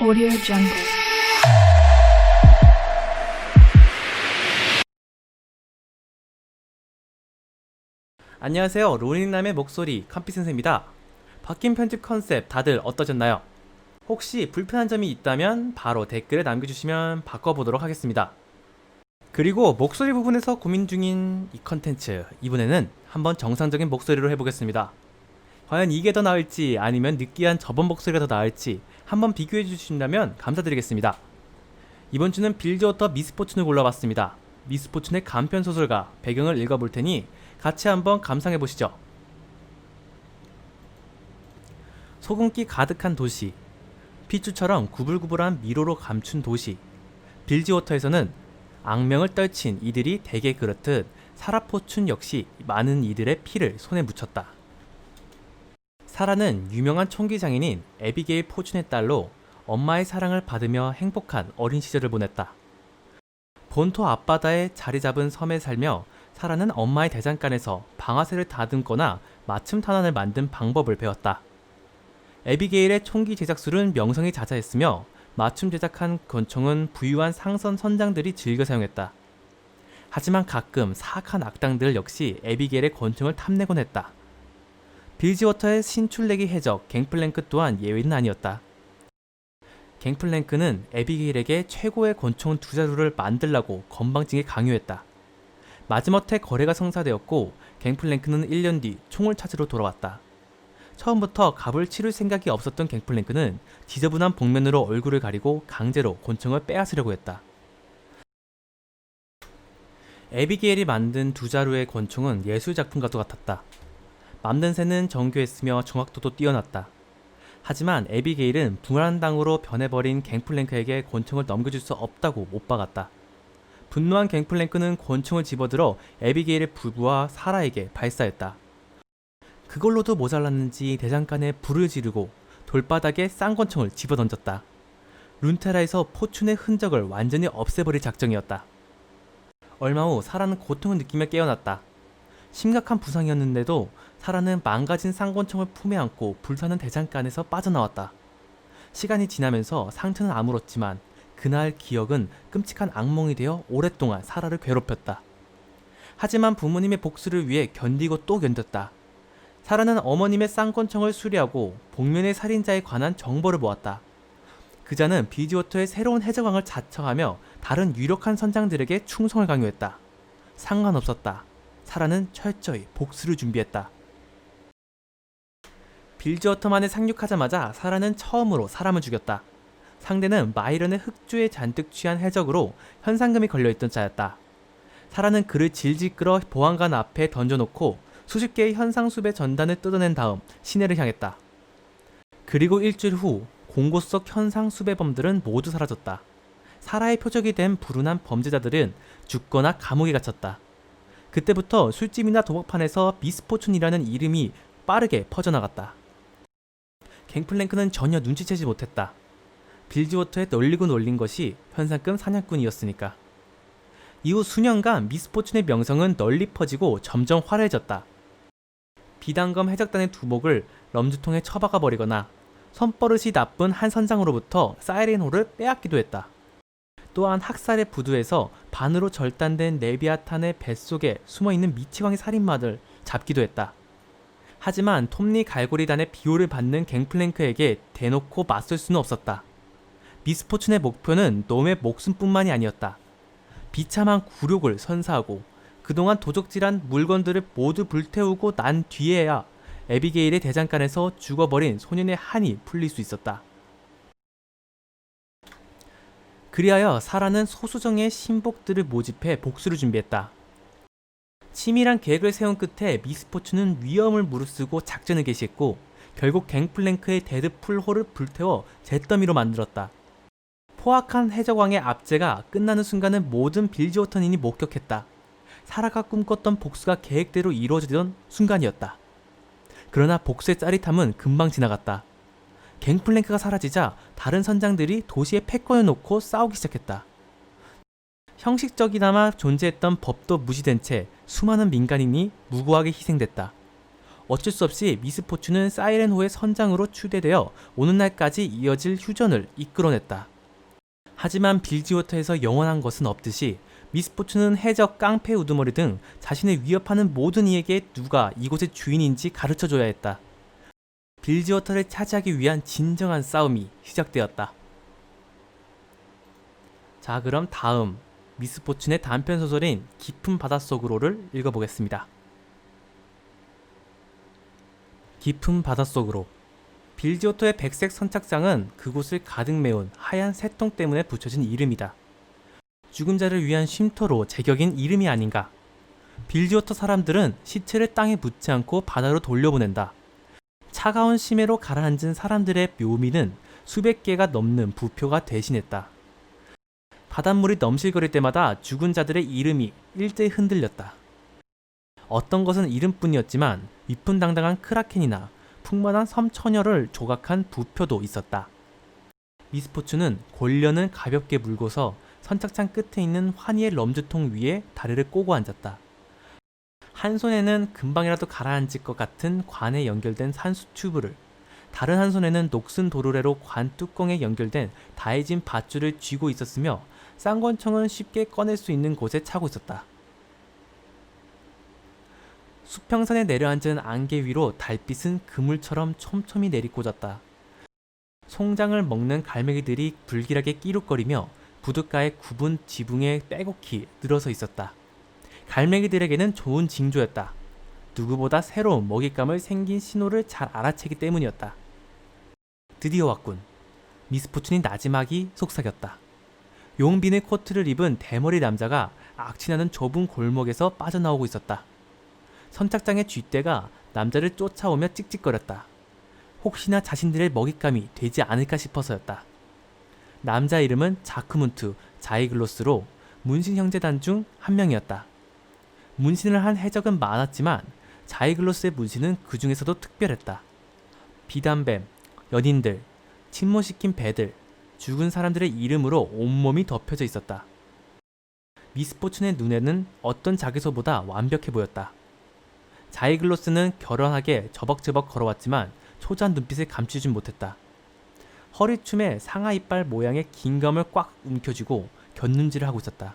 Audio Jungle. 안녕하세요. 로닝남의 목소리 컴피센스입니다. 바뀐 편집 컨셉 다들 어떠셨나요? 혹시 불편한 점이 있다면 바로 댓글에 남겨주시면 바꿔보도록 하겠습니다. 그리고 목소리 부분에서 고민 중인 이 컨텐츠 이번에는 한번 정상적인 목소리로 해보겠습니다. 과연 이게 더 나을지 아니면 느끼한 저번 목소리가 더 나을지 한번 비교해 주신다면 감사드리겠습니다. 이번 주는 빌드워터 미스포춘을 골라봤습니다. 미스포춘의 간편 소설가 배경을 읽어볼 테니 같이 한번 감상해 보시죠. 소금기 가득한 도시, 피추처럼 구불구불한 미로로 감춘 도시. 빌지워터에서는 악명을 떨친 이들이 대게 그렇듯 사라포춘 역시 많은 이들의 피를 손에 묻혔다. 사라는 유명한 총기 장인인 에비게일 포춘의 딸로 엄마의 사랑을 받으며 행복한 어린 시절을 보냈다. 본토 앞바다에 자리 잡은 섬에 살며 사라는 엄마의 대장간에서 방아쇠를 다듬거나 맞춤 탄환을 만든 방법을 배웠다. 에비게일의 총기 제작술은 명성이 자자했으며 맞춤 제작한 권총은 부유한 상선 선장들이 즐겨 사용했다. 하지만 가끔 사악한 악당들 역시 에비게일의 권총을 탐내곤 했다. 빌지워터의 신출내기 해적 갱플랭크 또한 예외는 아니었다. 갱플랭크는 에비게일에게 최고의 권총 두 자루를 만들라고 건방지게 강요했다. 마지못해 거래가 성사되었고 갱플랭크는 1년 뒤 총을 찾으러 돌아왔다. 처음부터 값을 치를 생각이 없었던 갱플랭크는 지저분한 복면으로 얼굴을 가리고 강제로 권총을 빼앗으려고 했다. 에비게일이 만든 두 자루의 권총은 예술작품과도 같았다. 만든 새는 정교했으며 정확도도 뛰어났다. 하지만 에비게일은 불안당으로 변해버린 갱플랭크에게 권총을 넘겨줄 수 없다고 못 박았다. 분노한 갱플랭크는 권총을 집어들어 에비게일의 부부와 사라에게 발사했다. 그걸로도 모자랐는지 대장간에 불을 지르고 돌바닥에 쌍권총을 집어던졌다. 룬테라에서 포춘의 흔적을 완전히 없애버릴 작정이었다. 얼마 후 사라는 고통을 느끼며 깨어났다. 심각한 부상이었는데도 사라는 망가진 쌍권총을 품에 안고 불타는 대장간 에서 빠져나왔다. 시간이 지나면서 상처는 아물었지만 그날 기억은 끔찍한 악몽이 되어 오랫동안 사라를 괴롭혔다. 하지만 부모님의 복수를 위해 견디고 또 견뎠다. 사라는 어머님의 쌍권총을 수리하고 복면의 살인자에 관한 정보를 모았다. 그자는 비지워터의 새로운 해적왕을 자청하며 다른 유력한 선장들에게 충성을 강요했다. 상관없었다. 사라는 철저히 복수를 준비했다. 빌지워터만에 상륙하자마자 사라는 처음으로 사람을 죽였다. 상대는 마이런의 흑주에 잔뜩 취한 해적으로 현상금이 걸려있던 자였다. 사라는 그를 질질 끌어 보안관 앞에 던져놓고 수십 개의 현상수배 전단을 뜯어낸 다음 시내를 향했다. 그리고 일주일 후 공고 속 현상수배범들은 모두 사라졌다. 사라의 표적이 된 불운한 범죄자들은 죽거나 감옥에 갇혔다. 그때부터 술집이나 도박판에서 미스포춘이라는 이름이 빠르게 퍼져나갔다. 갱플랭크는 전혀 눈치채지 못했다. 빌지워터에 널리고 놀린 것이 현상금 사냥꾼이었으니까. 이후 수년간 미스포춘의 명성은 널리 퍼지고 점점 화려해졌다. 비단검 해적단의 두목을 럼주통에 처박아 버리거나 손버릇이 나쁜 한 선장으로부터 사이렌호를 빼앗기도 했다. 또한 학살의 부두에서 반으로 절단된 레비아탄의 뱃속에 숨어있는 미치광이 살인마들 잡기도 했다. 하지만 톱니 갈고리단의 비호를 받는 갱플랭크에게 대놓고 맞설 수는 없었다. 미스포춘의 목표는 놈의 목숨뿐만이 아니었다. 비참한 굴욕을 선사하고 그동안 도적질한 물건들을 모두 불태우고 난 뒤에야 에비게일의 대장간에서 죽어버린 소년의 한이 풀릴 수 있었다. 그리하여 사라는 소수정의 신복들을 모집해 복수를 준비했다. 치밀한 계획을 세운 끝에 미스포츠는 위험을 무릅쓰고 작전을 개시했고 결국 갱플랭크의 데드풀호를 불태워 잿더미로 만들었다. 포악한 해적왕의 압제가 끝나는 순간은 모든 빌지오턴인이 목격했다. 사라가 꿈꿨던 복수가 계획대로 이루어지던 순간이었다. 그러나 복수의 짜릿함은 금방 지나갔다. 갱플랭크가 사라지자 다른 선장들이 도시의 패권을 놓고 싸우기 시작했다. 형식적이나마 존재했던 법도 무시된 채 수많은 민간인이 무고하게 희생됐다. 어쩔 수 없이 미스포츠는 사이렌호의 선장으로 추대되어 오는 날까지 이어질 휴전을 이끌어냈다. 하지만 빌지워터에서 영원한 것은 없듯이 미스포츠는 해적, 깡패, 우두머리 등 자신을 위협하는 모든 이에게 누가 이곳의 주인인지 가르쳐줘야 했다. 빌지워터를 차지하기 위한 진정한 싸움이 시작되었다. 자, 그럼 다음 미스포츠의 단편 소설인 깊은 바닷속으로를 읽어보겠습니다. 깊은 바닷속으로 빌지오토의 백색 선착장은 그곳을 가득 메운 하얀 새똥 때문에 붙여진 이름이다. 죽은 자를 위한 쉼터로 제격인 이름이 아닌가. 빌지오토 사람들은 시체를 땅에 묻지 않고 바다로 돌려보낸다. 차가운 심해로 가라앉은 사람들의 묘미는 수백 개가 넘는 부표가 대신했다. 바닷물이 넘실거릴 때마다 죽은 자들의 이름이 일제히 흔들렸다. 어떤 것은 이름뿐이었지만 위풍당당한 크라켄이나 풍만한 섬 처녀를 조각한 부표도 있었다. 미스포츠는 골련을 가볍게 물고서 선착장 끝에 있는 환희의 럼주통 위에 다리를 꼬고 앉았다. 한 손에는 금방이라도 가라앉을 것 같은 관에 연결된 산수 튜브를, 다른 한 손에는 녹슨 도르래로 관 뚜껑에 연결된 다해진 밧줄을 쥐고 있었으며 쌍권총은 쉽게 꺼낼 수 있는 곳에 차고 있었다. 수평선에 내려앉은 안개 위로 달빛은 그물처럼 촘촘히 내리꽂았다. 송장을 먹는 갈매기들이 불길하게 끼룩거리며 부둣가의 굽은 지붕에 빼곡히 늘어서 있었다. 갈매기들에게는 좋은 징조였다. 누구보다 새로운 먹잇감을 생긴 신호를 잘 알아채기 때문이었다. 드디어 왔군. 미스포춘이 나지막이 속삭였다. 용빈의 코트를 입은 대머리 남자가 악취나는 좁은 골목에서 빠져나오고 있었다. 선착장의 쥐떼가 남자를 쫓아오며 찍찍거렸다. 혹시나 자신들의 먹잇감이 되지 않을까 싶어서였다. 남자 이름은 자크문트 자이글로스로 문신 형제단 중 한 명이었다. 문신을 한 해적은 많았지만 자이글로스의 문신은 그 중에서도 특별했다. 비단뱀, 연인들, 침몰시킨 배들, 죽은 사람들의 이름으로 온몸이 덮여져 있었다. 미스포춘의 눈에는 어떤 자기소보다 완벽해 보였다. 자이글로스는 결연하게 저벅저벅 걸어왔지만 초조한 눈빛을 감추진 못했다. 허리춤에 상하 이빨 모양의 긴 감을 꽉 움켜쥐고 곁눈질을 하고 있었다.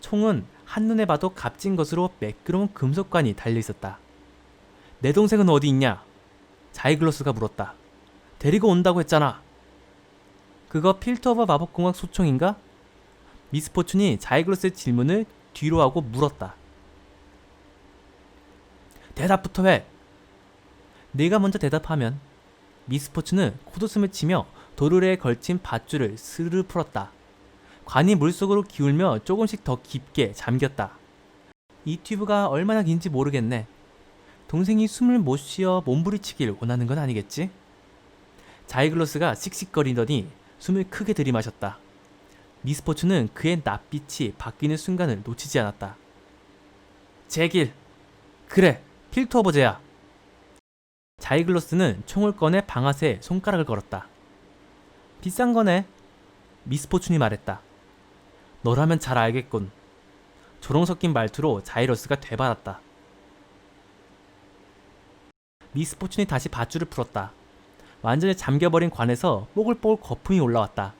총은 한눈에 봐도 값진 것으로 매끄러운 금속관이 달려 있었다. 내 동생은 어디 있냐? 자이글로스가 물었다. 데리고 온다고 했잖아. 그거 필터 오버 마법공학 소총인가? 미스포춘이 자이글로스의 질문을 뒤로 하고 물었다. 대답부터 해. 내가 먼저 대답하면 미스포츠는 코드숨을 치며 도르래에 걸친 밧줄을 스르르 풀었다. 관이 물속으로 기울며 조금씩 더 깊게 잠겼다. 이 튜브가 얼마나 긴지 모르겠네. 동생이 숨을 못 쉬어 몸부리치길 원하는 건 아니겠지? 자이글로스가 씩씩거리더니 숨을 크게 들이마셨다. 미스포츠는 그의 낯빛이 바뀌는 순간을 놓치지 않았다. 제길. 그래, 필터 오버제야. 자이글로스는 총을 꺼내 방아쇠에 손가락을 걸었다. 비싼 거네. 미스포춘이 말했다. 너라면 잘 알겠군. 조롱 섞인 말투로 자이러스가 되받았다. 미스포춘이 다시 밧줄을 풀었다. 완전히 잠겨버린 관에서 뽀글뽀글 거품이 올라왔다.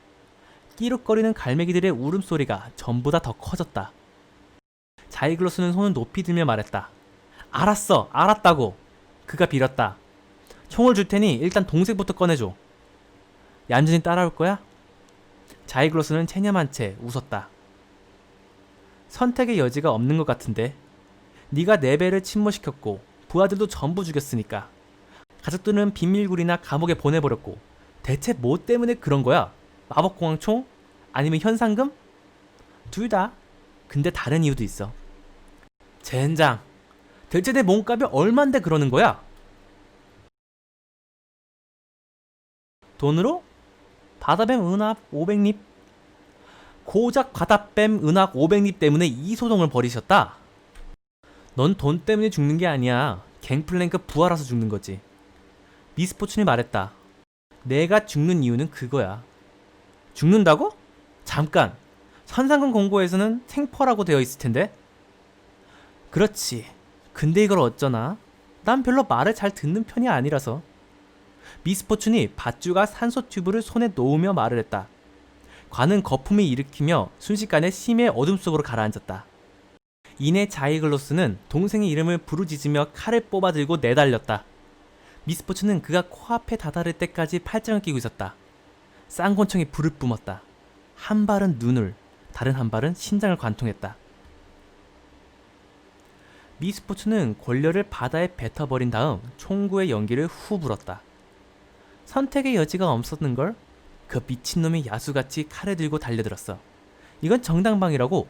끼룩거리는 갈매기들의 울음소리가 전보다 더 커졌다. 자이글로스는 손을 높이 들며 말했다. 알았어, 알았다고. 그가 빌었다. 총을 줄 테니 일단 동생부터 꺼내줘. 얌전히 따라올 거야? 자이글로스는 체념한 채 웃었다. 선택의 여지가 없는 것 같은데. 네가 네 배를 침몰시켰고 부하들도 전부 죽였으니까. 가족들은 비밀굴이나 감옥에 보내버렸고 대체 뭐 때문에 그런 거야? 마법공황총? 아니면 현상금? 둘 다. 근데 다른 이유도 있어. 젠장. 대체 내 몸값이 얼만데 그러는 거야? 돈으로? 바다뱀 은합 500립? 고작 바다뱀 은합 500립 때문에 이 소동을 벌이셨다? 넌 돈 때문에 죽는 게 아니야. 갱플랭크 부하라서 죽는 거지. 미스포춘이 말했다. 내가 죽는 이유는 그거야. 죽는다고? 잠깐. 선상금 공고에서는 생퍼라고 되어 있을 텐데. 그렇지. 근데 이걸 어쩌나? 난 별로 말을 잘 듣는 편이 아니라서. 미스포춘이 밧줄과 산소 튜브를 손에 놓으며 말을 했다. 관은 거품을 일으키며 순식간에 심의 어둠 속으로 가라앉았다. 이내 자이글로스는 동생의 이름을 부르짖으며 칼을 뽑아들고 내달렸다. 미스포츠는 그가 코앞에 다다를 때까지 팔짱을 끼고 있었다. 쌍권총이 불을 뿜었다. 한 발은 눈을, 다른 한 발은 심장을 관통했다. 미스포츠는 권력을 바다에 뱉어버린 다음 총구의 연기를 후 불었다. 선택의 여지가 없었는 걸? 그 미친놈이 야수같이 칼을 들고 달려들었어. 이건 정당방이라고.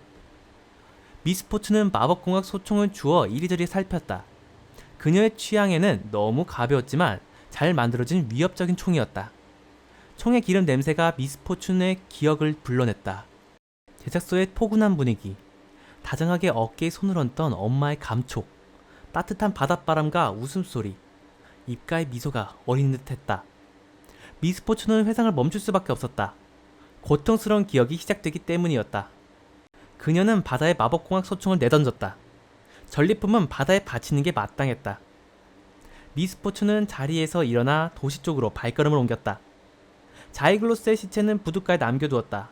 미스포츠는 마법공학 소총을 주어 이리저리 살폈다. 그녀의 취향에는 너무 가벼웠지만 잘 만들어진 위협적인 총이었다. 총의 기름 냄새가 미스포춘의 기억을 불러냈다. 제작소의 포근한 분위기, 다정하게 어깨에 손을 얹던 엄마의 감촉, 따뜻한 바닷바람과 웃음소리, 입가의 미소가 어린 듯했다. 미스포춘은 회상을 멈출 수밖에 없었다. 고통스러운 기억이 시작되기 때문이었다. 그녀는 바다에 마법공학 소총을 내던졌다. 전리품은 바다에 바치는 게 마땅했다. 미스포츠는 자리에서 일어나 도시 쪽으로 발걸음을 옮겼다. 자이글로스의 시체는 부둣가에 남겨두었다.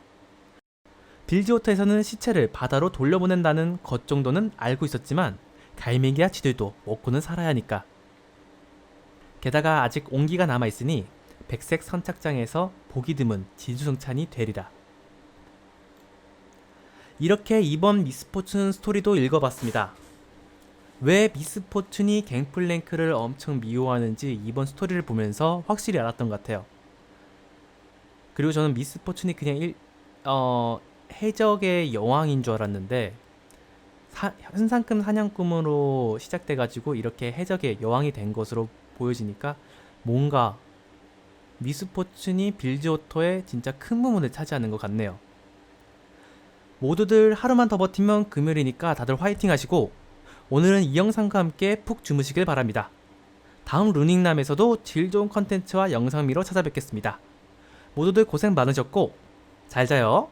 빌지오터에서는 시체를 바다로 돌려보낸다는 것 정도는 알고 있었지만 갈매기야 지들도 먹고는 살아야 하니까. 게다가 아직 온기가 남아있으니 백색 선착장에서 보기 드문 진수성찬이 되리라. 이렇게 이번 미스포춘 스토리도 읽어봤습니다. 왜 미스포춘이 갱플랭크를 엄청 미워하는지 이번 스토리를 보면서 확실히 알았던 것 같아요. 그리고 저는 미스포춘이 그냥 일, 어, 해적의 여왕인 줄 알았는데 사, 현상금 사냥꾼으로 시작돼가지고 이렇게 해적의 여왕이 된 것으로 보여지니까 뭔가 미스포춘이 빌지오토의 진짜 큰 부분을 차지하는 것 같네요. 모두들 하루만 더 버티면 금요일이니까 다들 화이팅 하시고 오늘은 이 영상과 함께 푹 주무시길 바랍니다. 다음 루닝남에서도 질 좋은 컨텐츠와 영상미로 찾아뵙겠습니다. 모두들 고생 많으셨고 잘 자요.